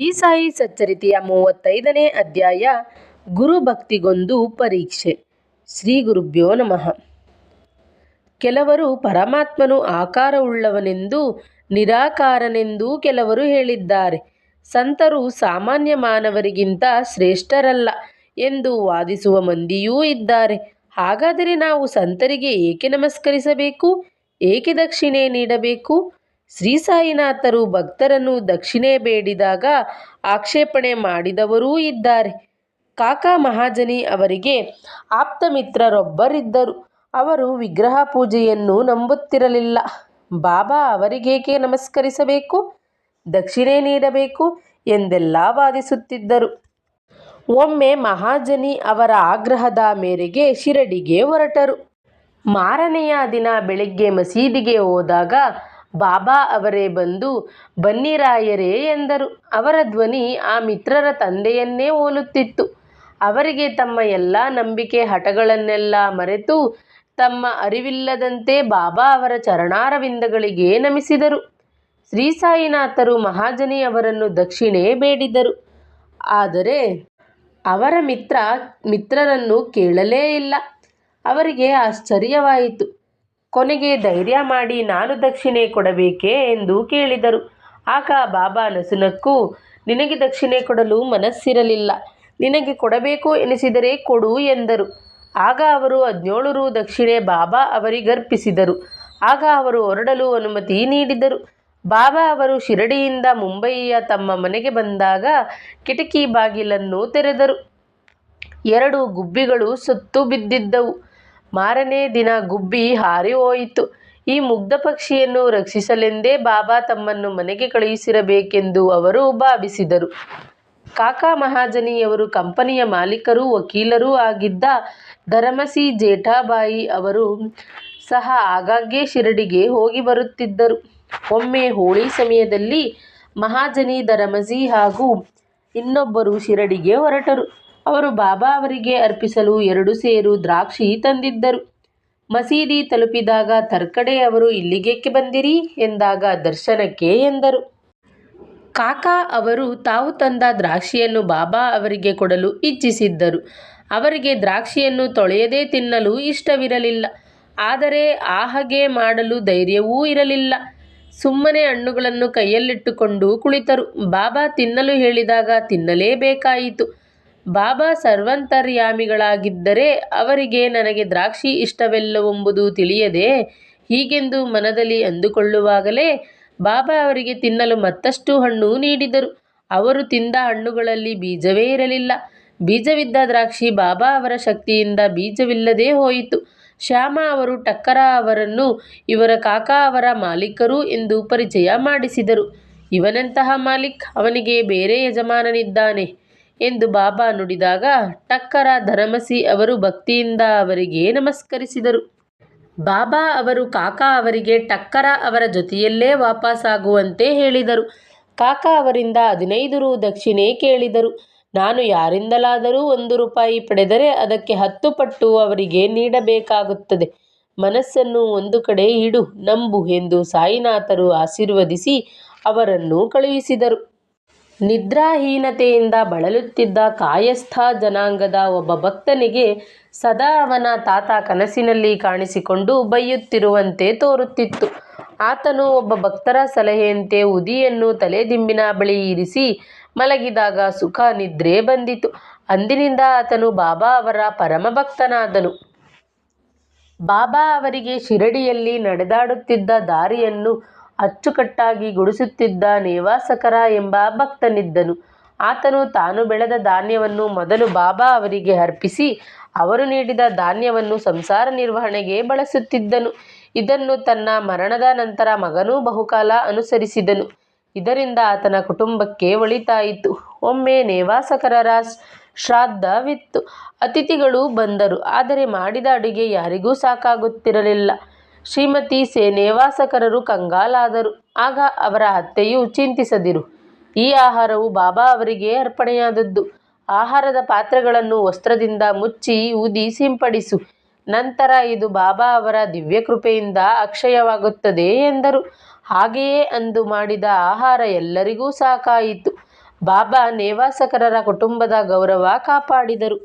ಈ ಸಾಯಿ ಸಚ್ಚರಿತೆಯ ಮೂವತ್ತೈದನೇ ಅಧ್ಯಾಯ ಗುರುಭಕ್ತಿಗೊಂದು ಪರೀಕ್ಷೆ. ಶ್ರೀ ಗುರುಭ್ಯೋ ನಮಃ. ಕೆಲವರು ಪರಮಾತ್ಮನು ಆಕಾರವುಳ್ಳವನೆಂದೂ, ನಿರಾಕಾರನೆಂದೂ ಕೆಲವರು ಹೇಳಿದ್ದಾರೆ. ಸಂತರು ಸಾಮಾನ್ಯ ಮಾನವರಿಗಿಂತ ಶ್ರೇಷ್ಠರಲ್ಲ ಎಂದು ವಾದಿಸುವ ಮಂದಿಯೂ ಇದ್ದಾರೆ. ಹಾಗಾದರೆ ನಾವು ಸಂತರಿಗೆ ಏಕೆ ನಮಸ್ಕರಿಸಬೇಕು? ಏಕೆ ದಕ್ಷಿಣೆ ನೀಡಬೇಕು? ಶ್ರೀ ಸಾಯಿನಾಥರು ಭಕ್ತರನ್ನು ದಕ್ಷಿಣೆ ಬೇಡಿದಾಗ ಆಕ್ಷೇಪಣೆ ಮಾಡಿದವರೂ ಇದ್ದಾರೆ. ಕಾಕಾ ಮಹಾಜನಿ ಅವರಿಗೆ ಆಪ್ತ ಮಿತ್ರರೊಬ್ಬರಿದ್ದರು. ಅವರು ವಿಗ್ರಹ ಪೂಜೆಯನ್ನು ನಂಬುತ್ತಿರಲಿಲ್ಲ. ಬಾಬಾ ಅವರಿಗೇಕೆ ನಮಸ್ಕರಿಸಬೇಕು? ದಕ್ಷಿಣೆ ನೀಡಬೇಕು ಎಂದೆಲ್ಲ ವಾದಿಸುತ್ತಿದ್ದರು. ಒಮ್ಮೆ ಮಹಾಜನಿ ಅವರ ಆಗ್ರಹದ ಮೇರೆಗೆ ಶಿರಡಿಗೆ ಹೊರಟರು. ಮಾರನೆಯ ದಿನ ಬೆಳಿಗ್ಗೆ ಮಸೀದಿಗೆ ಹೋದಾಗ ಬಾಬಾ ಅವರೇ ಬಂದು, ಬನ್ನಿರಾಯರೇ ಎಂದರು. ಅವರ ಧ್ವನಿ ಆ ಮಿತ್ರರ ತಂದೆಯನ್ನೇ ಹೋಲುತ್ತಿತ್ತು. ಅವರಿಗೆ ತಮ್ಮ ಎಲ್ಲ ನಂಬಿಕೆ ಹಠಗಳನ್ನೆಲ್ಲ ಮರೆತು, ತಮ್ಮ ಅರಿವಿಲ್ಲದಂತೆ ಬಾಬಾ ಅವರ ಚರಣಾರವಿಂದಗಳಿಗೆ ನಮಿಸಿದರು. ಶ್ರೀ ಸಾಯಿನಾಥರು ಮಹಾಜನಿ ಅವರನ್ನು ದಕ್ಷಿಣೆ ಬೇಡಿದರು. ಆದರೆ ಅವರ ಮಿತ್ರ, ಮಿತ್ರರನ್ನು ಕೇಳಲೇ ಇಲ್ಲ. ಅವರಿಗೆ ಆಶ್ಚರ್ಯವಾಯಿತು. ಕೊನೆಗೆ ಧೈರ್ಯ ಮಾಡಿ ನಾನು ದಕ್ಷಿಣೆ ಕೊಡಬೇಕೇ ಎಂದು ಕೇಳಿದರು. ಆಗ ಬಾಬಾ ನಸುನಕ್ಕೂ, ನಿನಗೆ ದಕ್ಷಿಣೆ ಕೊಡಲು ಮನಸ್ಸಿರಲಿಲ್ಲ. ನಿನಗೆ ಕೊಡಬೇಕು ಎನಿಸಿದರೆ ಕೊಡು ಎಂದರು. ಆಗ ಅವರು ಹದಿನೇಳು ರು ದಕ್ಷಿಣೆ ಬಾಬಾ ಅವರಿಗರ್ಪಿಸಿದರು ಆಗ ಅವರು ಹೊರಡಲು ಅನುಮತಿ ನೀಡಿದರು. ಬಾಬಾ ಅವರು ಶಿರಡಿಯಿಂದ ಮುಂಬಯಿಯ ತಮ್ಮ ಮನೆಗೆ ಬಂದಾಗ ಕಿಟಕಿ ಬಾಗಿಲನ್ನು ತೆರೆದರು. ಎರಡು ಗುಬ್ಬಿಗಳು ಸುತ್ತು ಬಿದ್ದಿದ್ದವು. ಮಾರನೇ ದಿನ ಗುಬ್ಬಿ ಹಾರಿ ಹೋಯಿತು. ಈ ಮುಗ್ಧ ಪಕ್ಷಿಯನ್ನು ರಕ್ಷಿಸಲೆಂದೇ ಬಾಬಾ ತಮ್ಮನ್ನು ಮನೆಗೆ ಕಳುಹಿಸಿರಬೇಕೆಂದು ಅವರು ಭಾವಿಸಿದರು. ಕಾಕಾ ಮಹಾಜನಿಯವರು ಕಂಪನಿಯ ಮಾಲೀಕರೂ, ವಕೀಲರೂ ಆಗಿದ್ದ ಧರಮಸಿ ಜೇಠಾಬಾಯಿ ಅವರು ಸಹ ಆಗಾಗ್ಗೆ ಶಿರಡಿಗೆ ಹೋಗಿ ಬರುತ್ತಿದ್ದರು. ಒಮ್ಮೆ ಹೋಳಿ ಸಮಯದಲ್ಲಿ ಮಹಾಜನಿ, ಧರಮಸಿ ಹಾಗೂ ಇನ್ನೊಬ್ಬರು ಶಿರಡಿಗೆ ಹೊರಟರು. ಅವರು ಬಾಬಾ ಅವರಿಗೆ ಅರ್ಪಿಸಲು ಎರಡು ಸೇರು ದ್ರಾಕ್ಷಿ ತಂದಿದ್ದರು. ಮಸೀದಿ ತಲುಪಿದಾಗ ತರ್ಕಡೆ ಅವರು ಇಲ್ಲಿಗೇಕೆ ಬಂದಿರಿ? ಎಂದಾಗ ದರ್ಶನಕ್ಕೆ ಎಂದರು. ಕಾಕಾ ಅವರು ತಾವು ತಂದ ದ್ರಾಕ್ಷಿಯನ್ನು ಬಾಬಾ ಅವರಿಗೆ ಕೊಡಲು ಇಚ್ಛಿಸಿದ್ದರು. ಅವರಿಗೆ ದ್ರಾಕ್ಷಿಯನ್ನು ತೊಳೆಯದೇ ತಿನ್ನಲು ಇಷ್ಟವಿರಲಿಲ್ಲ. ಆದರೆ ಆ ಹಾಗೆ ಮಾಡಲು ಧೈರ್ಯವೂ ಇರಲಿಲ್ಲ. ಸುಮ್ಮನೆ ಹಣ್ಣುಗಳನ್ನು ಕೈಯಲ್ಲಿಟ್ಟುಕೊಂಡು ಕುಳಿತರು. ಬಾಬಾ ತಿನ್ನಲು ಹೇಳಿದಾಗ ತಿನ್ನಲೇಬೇಕಾಯಿತು. ಬಾಬಾ ಸರ್ವಂತರ್ಯಾಮಿಗಳಾಗಿದ್ದರೆ ಅವರಿಗೆ ನನಗೆ ದ್ರಾಕ್ಷಿ ಇಷ್ಟವೆಲ್ಲವೆಂಬುದು ತಿಳಿಯದೆ ಹೀಗೆಂದು ಮನದಲ್ಲಿ ಅಂದುಕೊಳ್ಳುವಾಗಲೇ ಬಾಬಾ ಅವರಿಗೆ ತಿನ್ನಲು ಮತ್ತಷ್ಟು ಹಣ್ಣು ನೀಡಿದರು. ಅವರು ತಿಂದ ಹಣ್ಣುಗಳಲ್ಲಿ ಬೀಜವೇ ಇರಲಿಲ್ಲ. ಬೀಜವಿದ್ದ ದ್ರಾಕ್ಷಿ ಬಾಬಾ ಅವರ ಶಕ್ತಿಯಿಂದ ಬೀಜವಿಲ್ಲದೇ ಹೋಯಿತು. ಶ್ಯಾಮ ಅವರು ಟಕ್ಕರ ಅವರನ್ನು ಇವರ ಕಾಕಾ ಅವರ ಮಾಲೀಕರು ಎಂದು ಪರಿಚಯ ಮಾಡಿಸಿದರು. ಇವನಂತಹ ಮಾಲೀಕ್ ಅವನಿಗೆ ಬೇರೆ ಯಜಮಾನನಿದ್ದಾನೆ. ಎಂದು ಬಾಬಾ ನುಡಿದಾಗ, ಟಕ್ಕರ ಧರಮಸಿ ಅವರು ಭಕ್ತಿಯಿಂದ ಅವರಿಗೆ ನಮಸ್ಕರಿಸಿದರು. ಬಾಬಾ ಅವರು ಕಾಕಾ ಅವರಿಗೆ ಟಕ್ಕರ ಅವರ ಜೊತೆಯಲ್ಲೇ ವಾಪಸ್ಸಾಗುವಂತೆ ಹೇಳಿದರು. ಕಾಕಾ ಅವರಿಂದ ಹದಿನೈದು ರು ದಕ್ಷಿಣೆ ಕೇಳಿದರು. ನಾನು ಯಾರಿಂದಲಾದರೂ ಒಂದು ರೂಪಾಯಿ ಪಡೆದರೆ ಅದಕ್ಕೆ ಹತ್ತು ಪಟ್ಟು ಅವರಿಗೆ ನೀಡಬೇಕಾಗುತ್ತದೆ. ಮನಸ್ಸನ್ನು ಒಂದು ಕಡೆ ಇಡು, ನಂಬು ಎಂದು ಸಾಯಿನಾಥರು ಆಶೀರ್ವದಿಸಿ ಅವರನ್ನು ಕಳುಹಿಸಿದರು. ನಿದ್ರಾಹೀನತೆಯಿಂದ ಬಳಲುತ್ತಿದ್ದ ಕಾಯಸ್ಥ ಜನಾಂಗದ ಒಬ್ಬ ಭಕ್ತನಿಗೆ ಸದಾ ಅವನ ತಾತ ಕನಸಿನಲ್ಲಿ ಕಾಣಿಸಿಕೊಂಡು ಬೈಯುತ್ತಿರುವಂತೆ ತೋರುತ್ತಿತ್ತು. ಆತನು ಒಬ್ಬ ಭಕ್ತರ ಸಲಹೆಯಂತೆ ಉದಿಯನ್ನು ತಲೆದಿಂಬಿನ ಬಳಿ ಇರಿಸಿ ಮಲಗಿದಾಗ ಸುಖ ನಿದ್ರೆ ಬಂದಿತು. ಅಂದಿನಿಂದ ಆತನು ಬಾಬಾ ಅವರ ಪರಮಭಕ್ತನಾದನು. ಬಾಬಾ ಅವರಿಗೆ ಶಿರಡಿಯಲ್ಲಿ ನಡೆದಾಡುತ್ತಿದ್ದ ದಾರಿಯನ್ನು ಅಚ್ಚುಕಟ್ಟಾಗಿ ಗುಡಿಸುತ್ತಿದ್ದ ನೇವಾಸಕರ ಎಂಬ ಭಕ್ತನಿದ್ದನು. ಆತನು ತಾನು ಬೆಳೆದ ಧಾನ್ಯವನ್ನು ಮೊದಲು ಬಾಬಾ ಅವರಿಗೆ ಅರ್ಪಿಸಿ, ಅವರು ನೀಡಿದ ಧಾನ್ಯವನ್ನು ಸಂಸಾರ ನಿರ್ವಹಣೆಗೆ ಬಳಸುತ್ತಿದ್ದನು. ಇದನ್ನು ತನ್ನ ಮರಣದ ನಂತರ ಮಗನೂ ಬಹುಕಾಲ ಅನುಸರಿಸಿದನು. ಇದರಿಂದ ಆತನ ಕುಟುಂಬಕ್ಕೆ ಒಳಿತಾಯಿತು. ಒಮ್ಮೆ ನೇವಾಸಕರ ಶ್ರಾದ್ದವಿತ್ತು. ಅತಿಥಿಗಳು ಬಂದರು. ಆದರೆ ಮಾಡಿದ ಅಡುಗೆ ಯಾರಿಗೂ ಸಾಕಾಗುತ್ತಿರಲಿಲ್ಲ. ಶ್ರೀಮತಿ ಸೇನೆವಾಸಕರರು ಕಂಗಾಲಾದರು. ಆಗ ಅವರ ಅತ್ತೆಯು ಚಿಂತಿಸದಿರು. ಈ ಆಹಾರವು ಬಾಬಾ ಅವರಿಗೆ ಅರ್ಪಣೆಯಾದದ್ದು. ಆಹಾರದ ಪಾತ್ರೆಗಳನ್ನು ವಸ್ತ್ರದಿಂದ ಮುಚ್ಚಿ ಊದಿ ಸಿಂಪಡಿಸು. ನಂತರ ಇದು ಬಾಬಾ ಅವರ ದಿವ್ಯಕೃಪೆಯಿಂದ ಅಕ್ಷಯವಾಗುತ್ತದೆ ಎಂದರು. ಹಾಗೆಯೇ ಅಂದು ಮಾಡಿದ ಆಹಾರ ಎಲ್ಲರಿಗೂ ಸಾಕಾಯಿತು. ಬಾಬಾ ನೇವಾಸಕರರ ಕುಟುಂಬದ ಗೌರವ ಕಾಪಾಡಿದರು.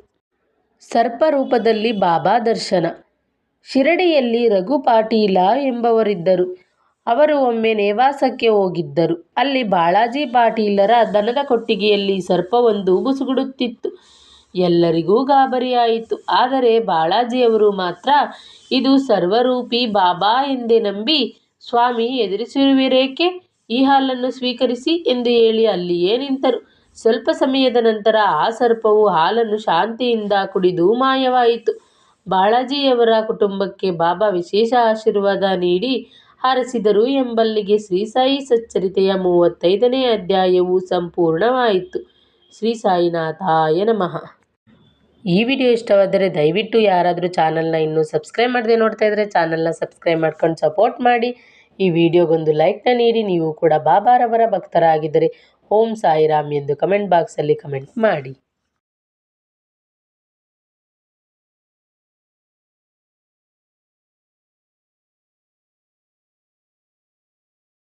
ಸರ್ಪ ರೂಪದಲ್ಲಿ ಬಾಬಾ ದರ್ಶನ. ಶಿರಡಿಯಲ್ಲಿ ರಘು ಪಾಟೀಲ ಎಂಬವರಿದ್ದರು. ಅವರು ಒಮ್ಮೆ ನೇವಾಸಕ್ಕೆ ಹೋಗಿದ್ದರು. ಅಲ್ಲಿ ಬಾಳಾಜಿ ಪಾಟೀಲರ ದನದ ಕೊಟ್ಟಿಗೆಯಲ್ಲಿ ಸರ್ಪವೊಂದು ಬುಸುಗುಡುತ್ತಿತ್ತು ಎಲ್ಲರಿಗೂ ಗಾಬರಿಯಾಯಿತು. ಆದರೆ ಬಾಳಾಜಿಯವರು ಮಾತ್ರ, ಇದು ಸರ್ವರೂಪಿ ಬಾಬಾ ಎಂದೇ ನಂಬಿ ಸ್ವಾಮಿ ಎದುರಿಸಿರುವಿರೇಕೆ? ಈ ಹಾಲನ್ನು ಸ್ವೀಕರಿಸಿ ಎಂದು ಹೇಳಿ ಅಲ್ಲಿಯೇ ನಿಂತರು. ಸ್ವಲ್ಪ ಸಮಯದ ನಂತರ ಆ ಸರ್ಪವು ಹಾಲನ್ನು ಶಾಂತಿಯಿಂದ ಕುಡಿದು ಮಾಯವಾಯಿತು. ಬಾಳಾಜಿಯವರ ಕುಟುಂಬಕ್ಕೆ ಬಾಬಾ ವಿಶೇಷ ಆಶೀರ್ವಾದ ನೀಡಿ ಹರಸಿದರು ಎಂಬಲ್ಲಿಗೆ ಶ್ರೀ ಸಾಯಿ ಸಚ್ಚರಿತೆಯ ಮೂವತ್ತೈದನೇ ಅಧ್ಯಾಯವು ಸಂಪೂರ್ಣವಾಯಿತು. ಶ್ರೀ ಸಾಯಿನಾಥಾಯ ನಮಃ. ಈ ವಿಡಿಯೋ ಇಷ್ಟವಾದರೆ ದಯವಿಟ್ಟು ಯಾರಾದರೂ ಚಾನಲ್ನ ಇನ್ನೂ ಸಬ್ಸ್ಕ್ರೈಬ್ ಮಾಡದೆ ನೋಡ್ತಾ ಇದ್ದರೆ ಚಾನಲ್ನ ಸಬ್ಸ್ಕ್ರೈಬ್ ಮಾಡ್ಕೊಂಡು ಸಪೋರ್ಟ್ ಮಾಡಿ. ಈ ವಿಡಿಯೋಗೊಂದು ಲೈಕ್ನ ನೀಡಿ, ನೀವು ಕೂಡ ಬಾಬಾರವರ ಭಕ್ತರಾಗಿದ್ದರೆ ಓಂ ಸಾಯಿರಾಮ್ ಎಂದು ಕಮೆಂಟ್ ಬಾಕ್ಸಲ್ಲಿ ಕಮೆಂಟ್ ಮಾಡಿ.